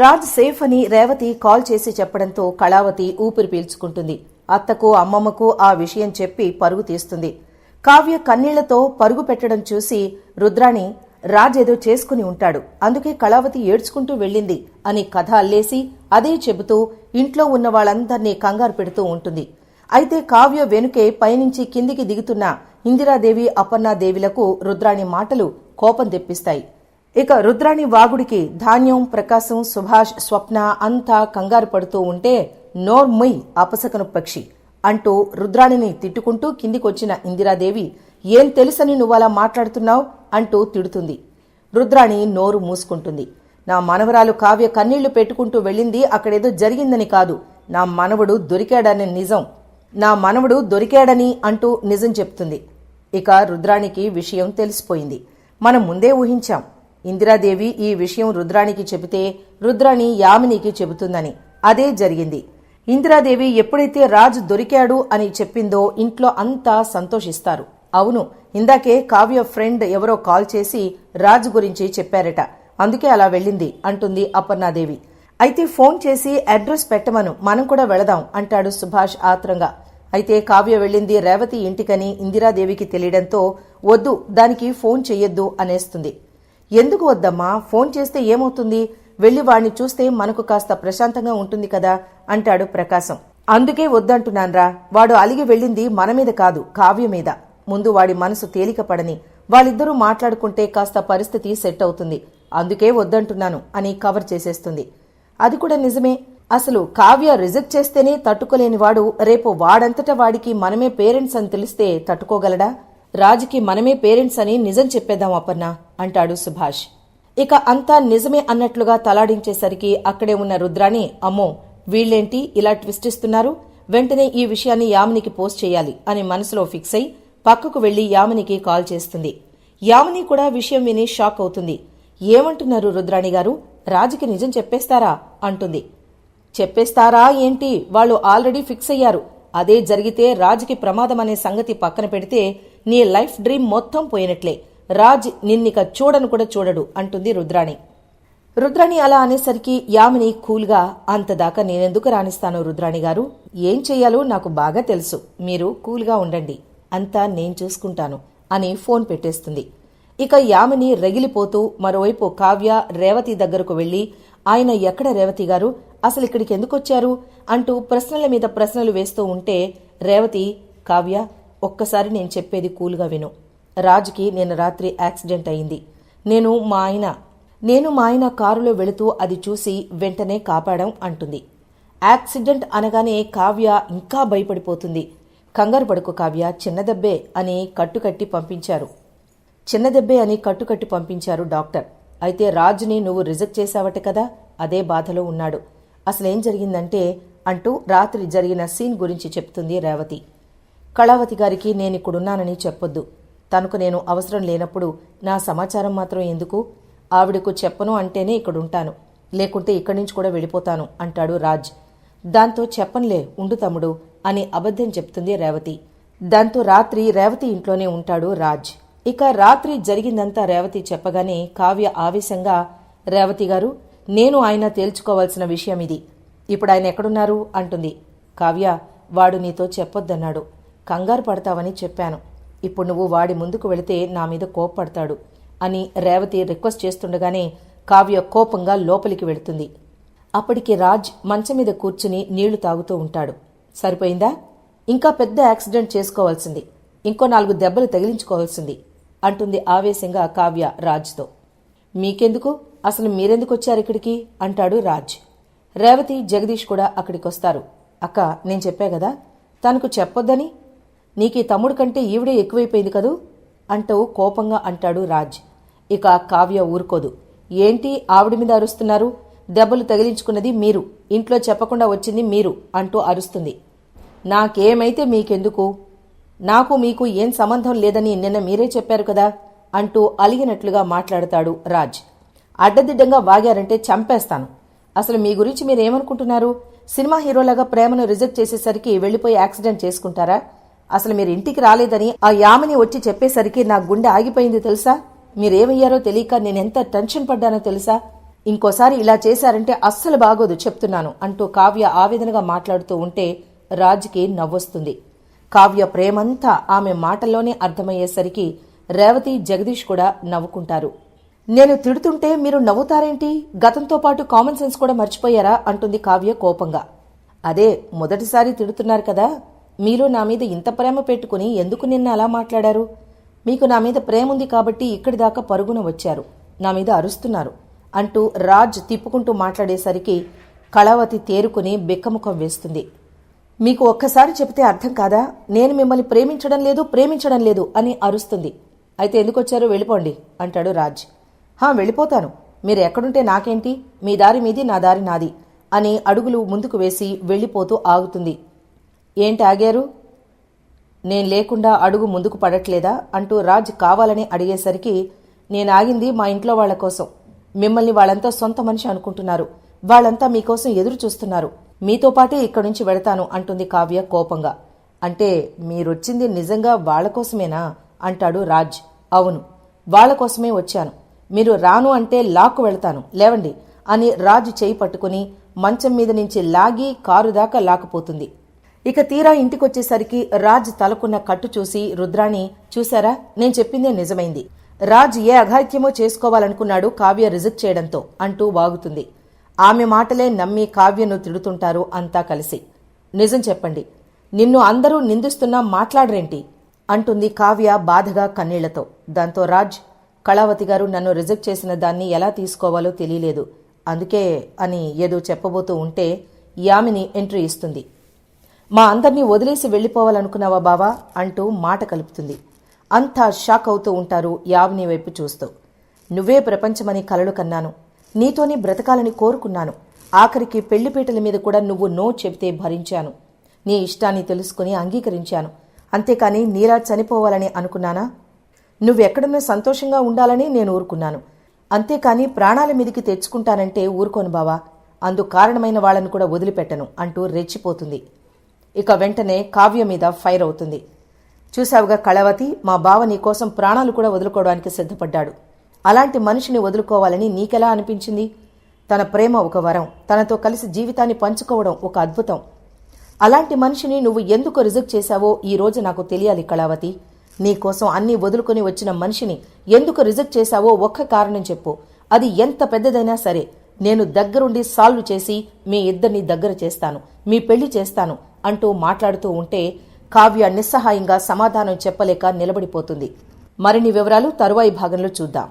Raj safe అని Revathi call చేసి చెప్పడంతో కళావతి ఊపిరి పీల్చుకుంటుంది. అత్తకు అమ్మమ్మకు ఆ విషయం చెప్పి పరుగు తీస్తుంది. కావ్య కన్నీళ్ళతో పరుగు పెట్టడం చూసి రుద్రాణి రాజ్ ఏదో చేసుకుని ఉంటాడు. అందుకే కళావతి ఏడ్చుకుంటూ వెళ్ళింది అని కథ అల్లేసి అదే చెబుతూ ఇంట్లో ఉన్న వాళ్ళందర్నీ కంగారు పెడుతూ ఉంటుంది. అయితే కావ్య వెనుకే పైనుంచి కిందికి దిగుతున్న ఇందిరాదేవి అపర్ణాదేవిలకు రుద్రాణి మాటలు కోపం తెప్పిస్తాయి. ఇక రుద్రాణి వాగుడికి ధాన్యం ప్రకాశం సుభాష్ స్వప్న అంతా కంగారు పడుతూ ఉంటే నోర్ముయ్ అపసకను పక్షి అంటూ రుద్రాణిని తిట్టుకుంటూ కిందికొచ్చిన ఇందిరాదేవి ఏం తెలుసని నువ్వలా మాట్లాడుతున్నావు? అంటూ తిడుతుంది. రుద్రాణి నోరు మూసుకుంటుంది. నా మనవరాలు కావ్య కన్నీళ్ళు పెట్టుకుంటూ వెళ్ళింది అక్కడేదో జరిగిందని కాదు. నా మనవడు దొరికాడని నిజం. నా మనవడు దొరికాడని అంటూ నిజం చెప్తుంది. ఇక రుద్రాణికి విషయం తెలిసిపోయింది. మనం ముందే ఊహించాం. ఇందిరాదేవి ఈ విషయం రుద్రాణికి చెబితే రుద్రాణి యామినికి చెబుతుందని. అదే జరిగింది. ఇందిరాదేవి ఎప్పుడైతే రాజు దొరికాడు అని చెప్పిందో ఇంట్లో అంతా సంతోషిస్తారు. అవును ఇందాకే కావ్య ఫ్రెండ్ ఎవరో కాల్ చేసి రాజు గురించి చెప్పారట. అందుకే అలా వెళ్ళింది అంటుంది అపర్ణాదేవి. అయితే ఫోన్ చేసి అడ్రస్ పెట్టమను మనం కూడా వెళదాం అంటాడు సుభాష్ ఆత్రంగా. అయితే కావ్య వెళ్ళింది రేవతి ఇంటికని ఇందిరాదేవికి తెలియడంతో వద్దు దానికి ఫోన్ చెయ్యొద్దు అనేస్తుంది. ఎందుకు వద్దమ్మా? ఫోన్ చేస్తే ఏమవుతుంది? వెళ్ళి వాణ్ణి చూస్తే మనకు కాస్త ప్రశాంతంగా ఉంటుంది కదా అంటాడు ప్రకాశం. అందుకే వద్దంటున్నాన్రా. వాడు అలిగి వెళ్ళింది మన మీద కాదు కావ్య మీద. ముందు వాడి మనసు తేలిక పడని. వాళ్ళిద్దరూ మాట్లాడుకుంటే కాస్త పరిస్థితి సెట్ అవుతుంది. అందుకే వద్దంటున్నాను అని కవర్ చేసేస్తుంది. అది కూడా నిజమే. అసలు కావ్య రిజెక్ట్ చేస్తేనే తట్టుకోలేని వాడు రేపు వాడంతట వాడికి మనమే పేరెంట్స్ అని తెలిస్తే తట్టుకోగలడా? రాజుకి మనమే పేరెంట్స్ అని నిజం చెప్పేద్దాం అపర్ణ. అంటాడు సుభాష్. ఇక అంతా నిజమే అన్నట్లుగా తలాడించేసరికి అక్కడే ఉన్న రుద్రాని అమ్మో వీళ్ళేంటి ఇలా ట్విస్ట్ ఇస్తున్నారు? వెంటనే ఈ విషయాన్ని యామినికి పోస్ట్ చేయాలి అని మనసులో ఫిక్స్ అయి పక్కకు వెళ్ళి యామినికి కాల్ చేస్తుంది. యామిని కూడా విషయం విని షాక్ అవుతుంది. ఏమంటున్నారు రుద్రాణి గారు? రాజుకి నిజం చెప్పేస్తారా? అంటుంది. చెప్పేస్తారా ఏంటి? వాళ్ళు ఆల్రెడీ ఫిక్స్ అయ్యారు. అదే జరిగితే రాజుకి ప్రమాదం అనే సంగతి పక్కన పెడితే నీ లైఫ్ డ్రీమ్ మొత్తం పోయినట్లే. రాజ్ నిన్నిక చూడను కూడా చూడడు అంటుంది రుద్రాణి. రుద్రాణి అలా అనేసరికి యామిని కూల్గా అంతదాకా నేనెందుకు రాణిస్తాను రుద్రాణి గారు? ఏం చెయ్యాలో నాకు బాగా తెలుసు. మీరు కూల్గా ఉండండి. అంతా నేను చూసుకుంటాను అని ఫోన్ పెట్టేస్తుంది. ఇక యామిని రగిలిపోతూ మరోవైపు కావ్య రేవతి దగ్గరకు వెళ్ళి ఆయన ఎక్కడ రేవతి గారు? అసలు ఇక్కడికి ఎందుకొచ్చారు అంటూ ప్రశ్నల మీద ప్రశ్నలు వేస్తూ ఉంటే రేవతి కావ్య ఒక్కసారి నేను చెప్పేది కూల్గా విను. రాజుకి నేను రాత్రి యాక్సిడెంట్ అయింది. నేను మా ఆయన నేను మా ఆయన కారులో వెళుతూ అది చూసి వెంటనే కాపాడం అంటుంది. యాక్సిడెంట్ అనగానే కావ్య ఇంకా భయపడిపోతుంది. కంగారు పడుకు కావ్య చిన్న దెబ్బే అని కట్టుకట్టి పంపించారు. చిన్న దెబ్బే అని కట్టుకట్టి పంపించారు డాక్టర్. అయితే రాజుని నువ్వు రిజెక్ట్ చేశావట కదా? అదే బాధలో ఉన్నాడు. అసలేం జరిగిందంటే అంటూ రాత్రి జరిగిన సీన్ గురించి చెప్తుంది రేవతి. కళావతి గారికి నేనిక్కడున్నానని చెప్పొద్దు. తనకు నేను అవసరం లేనప్పుడు నా సమాచారం మాత్రం ఎందుకు? ఆవిడకు చెప్పను అంటేనే ఇక్కడుంటాను. లేకుంటే ఇక్కడి నుంచి కూడా వెళ్ళిపోతాను అంటాడు రాజ్. దాంతో చెప్పనులే ఉండు తమ్ముడు అని అబద్ధం చెప్తుంది రేవతి. దాంతో రాత్రి రేవతి ఇంట్లోనే ఉంటాడు రాజ్. ఇక రాత్రి జరిగిందంతా రేవతి చెప్పగానే కావ్య ఆవేశంగా రేవతి గారు నేను ఆయన తేల్చుకోవాల్సిన విషయం ఇది. ఇప్పుడు ఆయన ఎక్కడున్నారు? అంటుంది. కావ్య వాడు నీతో చెప్పొద్దన్నాడు. కంగారు పడతావని చెప్పాను. ఇప్పుడు నువ్వు వాడి ముందుకు వెళితే నా మీద కోప్పడతాడు అని రేవతి రిక్వెస్ట్ చేస్తుండగానే కావ్య కోపంగా లోపలికి వెళుతుంది. అప్పటికి రాజ్ మంచం మీద కూర్చుని నీళ్ళు తాగుతూ ఉంటాడు. సరిపోయిందా? ఇంకా పెద్ద యాక్సిడెంట్ చేసుకోవాల్సింది. ఇంకో నాలుగు దెబ్బలు తగిలించుకోవాల్సింది అంటుంది ఆవేశంగా కావ్య రాజ్తో. మీకెందుకు? అసలు మీరెందుకు వచ్చారు ఇక్కడికి? అంటాడు రాజ్. రేవతి జగదీష్ కూడా అక్కడికొస్తారు. అక్క నేను చెప్పా కదా తనకు చెప్పొద్దని? నీకీ తమ్ముడు కంటే ఈవిడే ఎక్కువైపోయింది కదూ? అంటూ కోపంగా అంటాడు రాజ్. ఇక కావ్య ఊరుకోదు. ఏంటి ఆవిడ మీద అరుస్తున్నారు? దెబ్బలు తగిలించుకున్నది మీరు. ఇంట్లో చెప్పకుండా వచ్చింది మీరు అంటూ అరుస్తుంది. నాకేమైతే మీకెందుకు? నాకు మీకు ఏం సంబంధం లేదని నిన్న మీరే చెప్పారు కదా? అంటూ అలిగినట్లుగా మాట్లాడతాడు రాజ్. అడ్డదిడ్డంగా వాగారంటే చంపేస్తాను. అసలు మీ గురించి మీరేమనుకుంటున్నారు? సినిమా హీరోలాగా ప్రేమను రిజెక్ట్ చేసేసరికి వెళ్ళిపోయి యాక్సిడెంట్ చేసుకుంటారా? అసలు మీరు ఇంటికి రాలేదని ఆ యామిని వచ్చి చెప్పేసరికి నా గుండె ఆగిపోయింది తెలుసా? మీరేమయ్యారో తెలియక నేనెంత టెన్షన్ పడ్డానో తెలుసా? ఇంకోసారి ఇలా చేశారంటే అస్సలు బాగోదు చెప్తున్నాను అంటూ కావ్య ఆవేదనగా మాట్లాడుతూ ఉంటే రాజ్కి నవ్వొస్తుంది. కావ్య ప్రేమంతా ఆమె మాటల్లోనే అర్థమయ్యేసరికి రేవతి జగదీష్ కూడా నవ్వుకుంటారు. నేను తిడుతుంటే మీరు నవ్వుతారేంటి? గతంతో పాటు కామన్ సెన్స్ కూడా మర్చిపోయారా? అంటుంది కావ్య కోపంగా. అదే మొదటిసారి తిడుతున్నారు కదా? మీరు నా మీద ఇంత ప్రేమ పెట్టుకుని ఎందుకు నిన్న అలా మాట్లాడారు? మీకు నా మీద ప్రేమ ఉంది కాబట్టి ఇక్కడి దాకా పరుగున వచ్చారు. నా మీద అరుస్తున్నారు అంటూ రాజ్ తిప్పుకుంటూ మాట్లాడేసరికి కళావతి తేరుకుని బిక్కముఖం వేస్తుంది. మీకు ఒక్కసారి చెబితే అర్థం కాదా? నేను మిమ్మల్ని ప్రేమించడం లేదు ప్రేమించడం లేదు అని అరుస్తుంది. అయితే ఎందుకు వచ్చారో? వెళ్ళిపోండి అంటాడు రాజ్. హా వెళ్ళిపోతాను. మీరు ఎక్కడుంటే నాకేంటి? మీ దారి మీది నా దారి నాది అని అడుగులు ముందుకు వేసి వెళ్ళిపోతూ ఆగుతుంది. ఏంటి ఆగారు నేను లేకుండా అడుగు ముందుకు పడట్లేదా? అంటూ రాజ్ కావాలని అడిగేసరికి నేను ఆగింది మా ఇంట్లో వాళ్ళ కోసం. మిమ్మల్ని వాళ్ళంతా సొంత మనిషి అనుకుంటున్నారు. వాళ్ళంతా మీకోసం ఎదురు చూస్తున్నారు. మీతో పాటే ఇక్కడి నుంచి వెడతాను అంటుంది కావ్య కోపంగా. అంటే మీరొచ్చింది నిజంగా వాళ్ళ కోసమేనా? అంటాడు రాజ్. అవును వాళ్ళ కోసమే వచ్చాను. మీరు రాను అంటే లాక్కు వెళతాను. లేవండి అని రాజు చేయి పట్టుకుని మంచం మీద నుంచి లాగి కారు దాకా లాక్కుపోతుంది. ఇక తీరా ఇంటికొచ్చేసరికి రాజ్ తలకున్న కట్టు చూసి రుద్రాణి చూశారా? నేను చెప్పిందే నిజమైంది. రాజ్ ఏ అఘాయిత్యమో చేసుకోవాలనుకున్నాడు కావ్య రిజెక్ట్ చేయడంతో అంటూ వాగుతుంది. ఆమె మాటలే నమ్మి కావ్యను తిడుతుంటారు అంతా కలిసి. నిజం చెప్పండి. నిన్ను అందరూ నిందిస్తున్నా మాట్లాడరేంటి? అంటుంది కావ్య బాధగా కన్నీళ్ళతో. దాంతో రాజ్ కళావతి గారు నన్ను రిజెక్ట్ చేసిన దాన్ని ఎలా తీసుకోవాలో తెలియలేదు. అందుకే అని ఏదో చెప్పబోతూ ఉంటే యామిని ఎంట్రీ ఇస్తుంది. మా అందరినీ వదిలేసి వెళ్ళిపోవాలనుకున్నావా బావా? అంటూ మాట కలుపుతుంది. అంతా షాక్ అవుతూ ఉంటారు యావ్ని వైపు చూస్తూ. నువ్వే ప్రపంచమని కలలు కన్నాను. నీతోనే బ్రతకాలని కోరుకున్నాను. ఆఖరికి పెళ్ళిపీటల మీద కూడా నువ్వు నో చెబితే భరించాను. నీ ఇష్టాన్ని తెలుసుకుని అంగీకరించాను. అంతేకాని నీలా చనిపోవాలని అనుకున్నానా? నువ్వెక్కడున్నా సంతోషంగా ఉండాలని నేను ఊరుకున్నాను. అంతేకాని ప్రాణాల మీదికి తెచ్చుకుంటానంటే ఊరుకోను బావా. అందు కారణమైన వాళ్ళని కూడా వదిలిపెట్టను అంటూ రెచ్చిపోతుంది. ఇక వెంటనే కావ్య మీద ఫైర్ అవుతుంది. చూశావుగా కళవతి మా బావ నీకోసం ప్రాణాలు కూడా వదులుకోవడానికి సిద్ధపడ్డాడు. అలాంటి మనిషిని వదులుకోవాలని నీకెలా అనిపించింది? తన ప్రేమ ఒక వరం తనతో కలిసి జీవితాన్ని పంచుకోవడం ఒక అద్భుతం. అలాంటి మనిషిని నువ్వు ఎందుకు రిజెక్ట్ చేశావో ఈ రోజు నాకు తెలియాలి కళావతి. నీకోసం అన్ని వదులుకొని వచ్చిన మనిషిని ఎందుకు రిజెక్ట్ చేశావో ఒక్క కారణం చెప్పు. అది ఎంత పెద్దదైనా సరే నేను దగ్గరుండి సాల్వ్ చేసి మీ ఇద్దరిని దగ్గర చేస్తాను మీ పెళ్ళి చేస్తాను అంటూ మాట్లాడుతూ ఉంటే కావ్య నిస్సహాయంగా సమాధానం చెప్పలేక నిలబడిపోతుంది. మరిన్ని వివరాలు తరువాయి భాగంలో చూద్దాం.